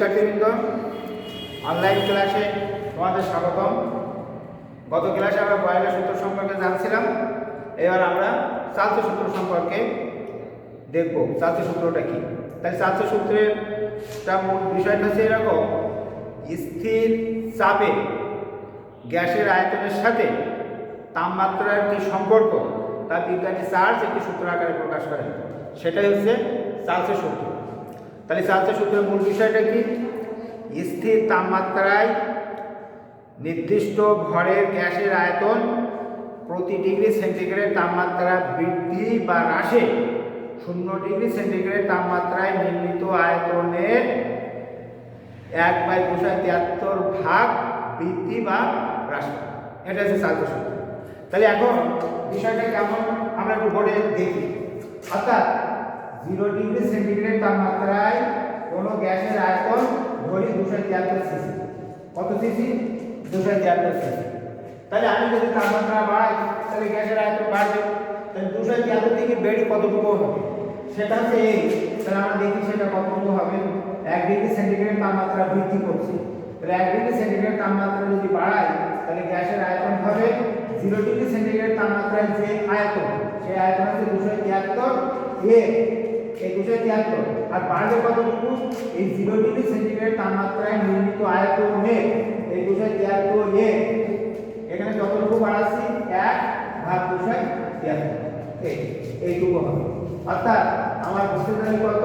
শিক্ষার্থীবৃন্দ অনলাইন ক্লাসে তোমাদের স্বাগতম। গত ক্লাসে আমরা পয়লা সূত্র সম্পর্কে জানছিলাম, এবার আমরা চালচ সূত্র সম্পর্কে দেখব। চালচ সূত্রটা কি? তাই চালচ সূত্রের মূল বিষয়টা হচ্ছে এরকম, স্থির চাপে গ্যাসের আয়তনের সাথে তাপমাত্রার কি সম্পর্ক? তা বিজ্ঞানী চার্জ একটি সূত্র আকারে প্রকাশ করে সেটাই হচ্ছে চালসের সূত্র। তাহলে চালসের সূত্রের মূল বিষয়টা কি? স্থির তাপমাত্রায় নির্দিষ্ট ঘরের গ্যাসের আয়তন প্রতি ডিগ্রি সেন্টিগ্রেড তাপমাত্রা বৃদ্ধি বা হ্রাসে শূন্য ডিগ্রি সেন্টিগ্রেড তাপমাত্রায় নির্মিত আয়তনের এক বাই দুশো তিয়াত্তর ভাগ বৃদ্ধি বা হ্রাস এটা হচ্ছে চালক সূত্র। তাহলে এখন বিষয়টা কেমন? আমরা একটু বোর্ডে দেখি। অর্থাৎ জিরো ডিগ্রি সেন্টিগ্রেড তাপমাত্রায় কোনো গ্যাসের আয়তন ধরি দুশো তিয়াত্তর সিসি। কত সিসি? দুশো তিয়াত্তর সিসি। তাহলে আমি যদি তাপমাত্রা বাড়াই, তাহলে গ্যাসের আয়তন বাড়বে। তাহলে দুশো তিয়াত্তর থেকে বেড়ে কতটুকু হবে? সেটা হচ্ছে এই তাহলে আমরা দেখি সেটা কতটুকু হবে। এক ডিগ্রি সেন্টিগ্রেড তাপমাত্রা বৃদ্ধি করছে। তাহলে এক ডিগ্রি সেন্টিগ্রেড তাপমাত্রা যদি বাড়াই, তাহলে গ্যাসের আয়তন হবে জিরো ডিগ্রি সেন্টিগ্রেড তাপমাত্রায় যে আয়তন, সেই আয়তন হচ্ছে দুশো তিয়াত্তর এ এই দুশো তিয়াত্তর আর বাড়বে কতটুকু এই জিরো ডিগ্রি সেন্টিগ্রেড তাপমাত্রায় নির্মিত আয়তনে এই দুশো তিয়াত্তর এ এখানে যতটুকু বাড়াচ্ছি, এক ভাগ দুশো তিয়াত্তর। এইটুকু হবে। অর্থাৎ আমার বুঝতে পারি কত?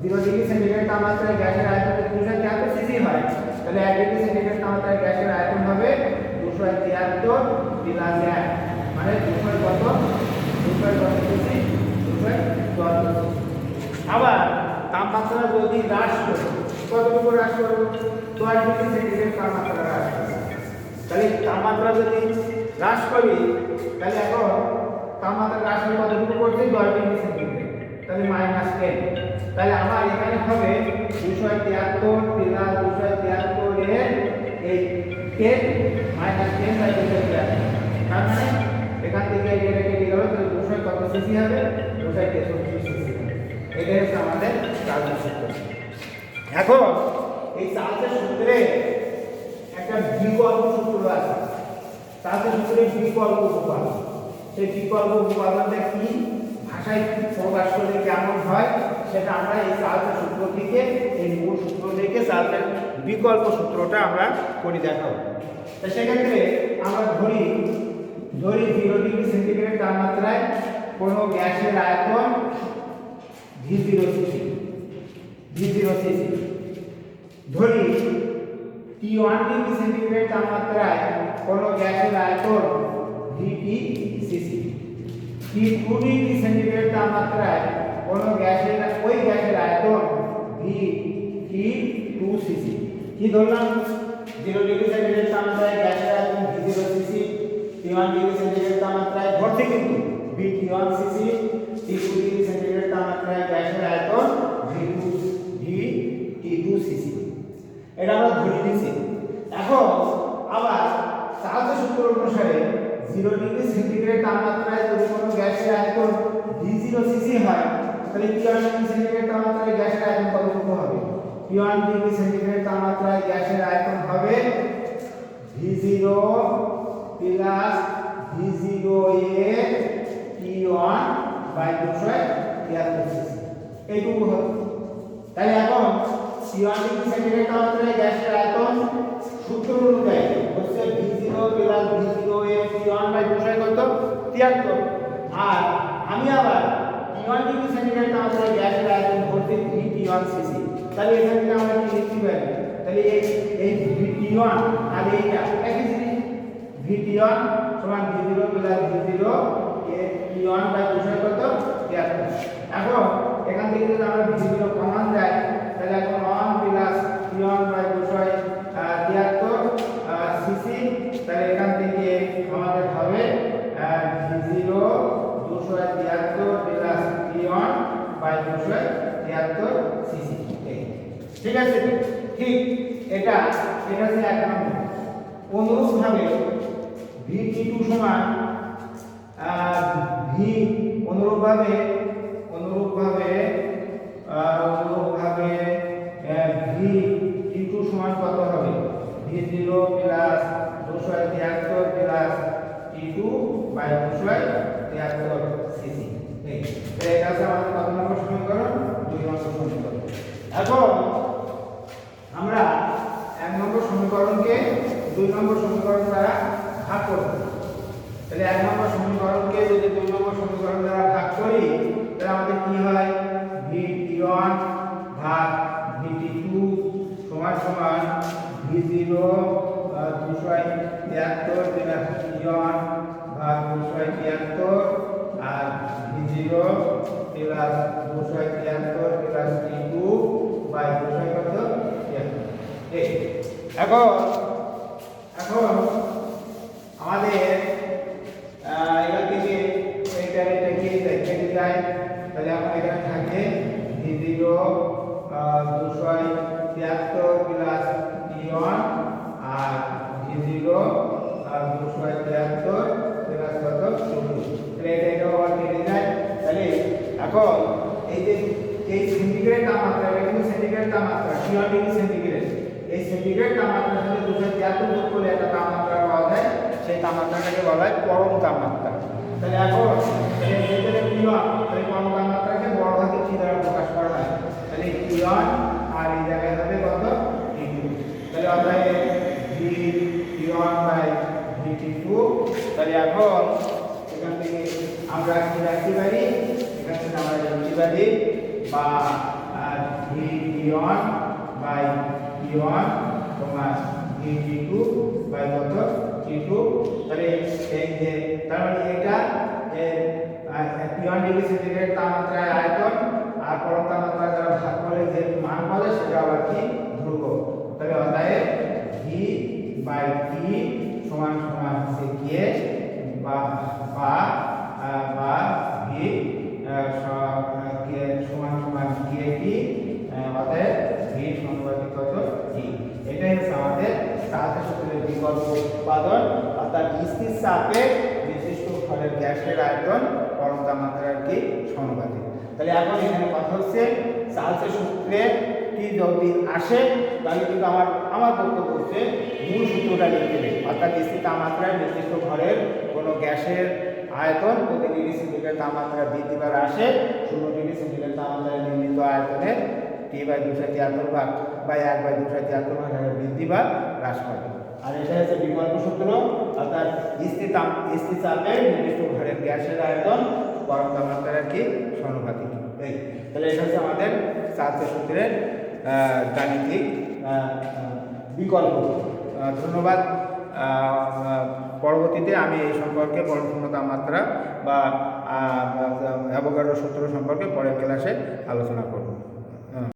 জিরো ডিগ্রি সেন্টিগ্রেড তাপমাত্রায় গ্যাসের আয়তন দুশো তিয়াত্তর সিসি হয়, তাহলে এক ডিগ্রি সেন্টিগ্রেড তাপমাত্রায় গ্যাসের আয়তন হবে দুশো তিয়াত্তর প্লাস এক। মানে দুশো কত? দুশো কত সিসি? আবার তাপমাত্রা যদি হ্রাস করে, কতটুকু হ্রাস করব? দশ ডিগ্রি সেন্টিগ্রেড তাপমাত্রা হ্রাস করবে। তাহলে তাপমাত্রা যদি হ্রাস করি, তাহলে এখন তাপমাত্রা হ্রাস করে কতটুকু করছে? দশ ডিগ্রি সেন্টিগ্রেড। তাহলে মাইনাস টেন। তাহলে আমার এখানে হবে দুশো তিয়াত্তর প্লাস দুশো তিয়াত্তর এর এই টেন মাইনাস টেন বাই দুশো তিয়াত্তর। তার মানে এখান থেকে এই এটা কেটে গেল দুশো কত সিসি হবে? সিসি হচ্ছে আমাদের চার্জের সূত্র এখন এই চার্জের সূত্রে একটা বিকল্প সূত্র আছে। তাতে সূত্রে বিকল্প উপাদান সেই বিকল্প উপাদানটা কি? ভাষায় প্রকাশ করলে কেমন হয়? সেটা আমরা এই চালটা সূত্র থেকে, এই মূল সূত্র থেকে চালটার বিকল্প সূত্রটা আমরা করি দেখাবো। তো সেক্ষেত্রে আমরা ধরি ধরি জিরো ডিগ্রি সেন্টিগ্রেড তাপমাত্রায় কোনো গ্যাসের আয়তন V zero cc V zero cc ধরি টি ওয়ান ডিগ্রি সেন্টিগ্রেড তাপমাত্রায় কোনো গ্যাসের আয়তন VT CC T two degree centigrade তাপমাত্রায় কোনো গ্যাসের, ওই গ্যাসের আয়তন ভি টি টু সিসি কি ধরলাম? জিরো ডিগ্রি সেন্টিগ্রেড তাপমাত্রায় গ্যাসের আয়তন V zero CC T one degree centigrade তাপমাত্রায়। ধরছে কিন্তু। One CC T two degree centigrade তাপমাত্রায় গ্যাসের আয়তন V two V T two CC এটা আমরা ধরে নিয়েছি এখন আবার চার্জের সূত্র অনুসারে জিরো ডিগ্রি সেন্টিগ্রেড তাপমাত্রায় যদি কোনো গ্যাসের আয়তন ভি জিরো সিসি হয়, তাহলে পি ওয়ান ডিগ্রি সেন্টিগ্রেড তাপমাত্রায় গ্যাসের আয়তন কতটুকু হবে? পি ওয়ান ডিগ্রি সেন্টিগ্রেড তাপমাত্রায় গ্যাসের আয়তন হবে V zero plus V zero A P one by দুশো তিয়াত্তর এইটুকু হবে। তাই এখন সিওয়ান ডিগ্রি সেন্টিগ্রেড তাপমাত্রায় গ্যাসের আয়তন সূত্র অনুযায়ী, হচ্ছে V zero plus V zero A P one by দুশো কত? তিয়াত্তর। আর আমি আবার টি ওয়ান ডিগ্রি সেন্টিগ্রেড তাপমাত্রায় গ্যাসের আয়তন ধরতে ভি টি ওয়ান সিসি তাহলে এখান থেকে আমরা কি লিখতে পারি তাহলে এই এই ভি টি ওয়ান আর এইটা, একই জিনিস। ভি টি ওয়ান সমান V zero plus T one by দুশো কত তিয়াত্তর এখন এখান থেকে যদি আমরা ভি জিরো কমান যায় তাহলে এখন one plus T one by দুশো তিয়াত্তর সিসি তাহলে এখান থেকে আমাদের হবে জিরো দুশো তিয়াত্তর প্লাস টি ওয়ান বাই দুশো তিয়াত্তর সিসি ঠিক আছে? ঠিক, এটা এটা হচ্ছে এক নম্বর। অনুরূপভাবে ভি টি টু সমান ভি অনুরূপভাবে অনুরূপভাবে অনুরূপভাবে ভি ইন্টু সমান কত হবে? ভি জিরো প্লাস দুশো তিয়াত্তর প্লাস ইন্টু বাই দুশো তিয়াত্তর সিসি। এটা আছে আমাদের দুশো তিয়াত্তর ওয়ান ভাগ দুশো তিয়াত্তর, আর জিরো প্লাস দুশো তিয়াত্তর প্লাস টি টু বাই দুশো কত? এখন এখন আমাদের এখান থেকে এইটা এটা কি কেটে যায় তাহলে আমার এখানে থাকে ভি জিরো দুশো তিয়াত্তর প্লাস টি আর জিরো দুশো তিয়াত্তর কত টু তাহলে এটা এটা আবার কেটে যায় তাহলে এখন এই যে, এই সেন্টিগ্রেড তাপমাত্রা, এটা কিন্তু সেন্টিগ্রেড তাপমাত্রা ওয়ান ডিগ্রি সেন্টিগ্রেড এই সেন্টিগ্রেড তাপমাত্রার সাথে দুশো তিয়াত্তর যোগ করলে একটা তাপমাত্রা পাওয়া যায়, সেই তাপমাত্রাটাকে বলা হয় পরম তাপমাত্রা। তাহলে এখন এর ভেতরে কি হয় তাহলে পরম তাপমাত্রাকে বড় হাতে কি দ্বারা প্রকাশ করা হয় তাহলে টি ওয়ান আর এই জায়গায় হবে কত টি টু তাহলে অর্থাৎ V T one by V T two তাহলে এখন এখান থেকে আমরা কি রাখতে পারি এখান থেকে পারি বা V T one by T one সমান ভি টি বাই কত টি টু তাহলে এই যে তার মানে এটা টি ওয়ান ডিগ্রি সেন্টিগ্রেড তাপমাত্রায় আয়তন আর পরম তাপমাত্রা যারা ভাগ করে যে মান পাবে সেটা আবার কি ধ্রুব তাহলে অতএব ভি বাই টি সমান সমান হচ্ছে কে বা বা ভি সমান সমান টি অতএব ভি সমানুপাতিক কত? টি এটাই হচ্ছে আমাদের চাপের সূত্রের বিকল্প উৎপাদন। অর্থাৎ স্থির চাপে বিশিষ্ট ফলের গ্যাসের আয়তন পরম তাপমাত্রার কি সমানুপাতিক। তাহলে এখন এখানে কথা হচ্ছে চার্লসের সূত্রে কি যদি আসে, তাহলে কিন্তু আমার আমার বক্তব্য হচ্ছে মূল সূত্রটা লিখতে অর্থাৎ স্থির তাপমাত্রায় নির্দিষ্ট ঘরের কোনো গ্যাসের আয়তন প্রতি ডিগ্রি সেন্টিগ্রেড তাপমাত্রা বৃদ্ধি বা হ্রাসে শূন্য ডিগ্রি সেন্টিগ্রেড তাপমাত্রায় নির্মিত আয়তনের টি বাই দুশো তিয়াত্তর ভাগ বা এক বাই দুশো তিয়াত্তর ভাগ বৃদ্ধি বা হ্রাস পাবে আর এটা হচ্ছে বিকল্প সূত্র, অর্থাৎ স্থির চাপে নির্দিষ্ট ঘরের গ্যাসের আয়তন, গরম তাপমাত্রার কি সমানুপাতিক এই, তাহলে এটা হচ্ছে আমাদের চার্চের সূত্রের গাণিতিক বিকল্প। ধন্যবাদ। পরবর্তীতে আমি এই সম্পর্কে পরমপূর্ণ তাপমাত্রা বা অ্যাভোগাড্রো সূত্র সম্পর্কে পরের ক্লাসে আলোচনা করব।